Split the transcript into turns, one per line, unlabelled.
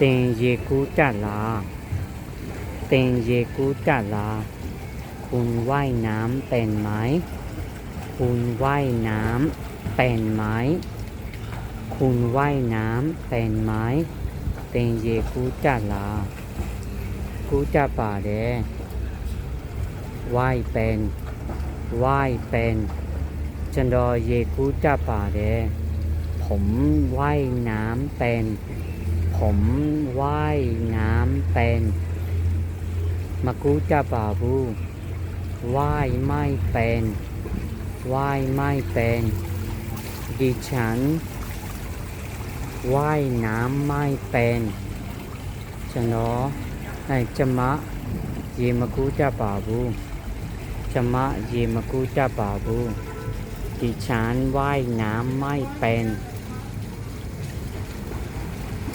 တင်ရေကူးတက်လားတင်ရေကူးတက်လားคุณว่ายน้ำเป็นไหมคุณว่ายน้ำเป็นไหมคุณว่ายน้ำเป็นไหมတင်ရေကူးတက်လားကူးတက်ပါတယ်ว่ายเป็นว่ายเป็นကျွန်တော်ရေကူးတက်ပါတယ် ผมว่ายน้ำเป็น ผมว่ายน้ำเป็นมากูจะบาบูว่ายไม่เป็นว่ายไม่เป็นดิฉันว่ายน้ำไม่เป็นฉันเนาะไอจะมะเยมกูจะบาบูจะมะเยมกูจะบาบูดิฉันว่ายน้ำไม่เป็น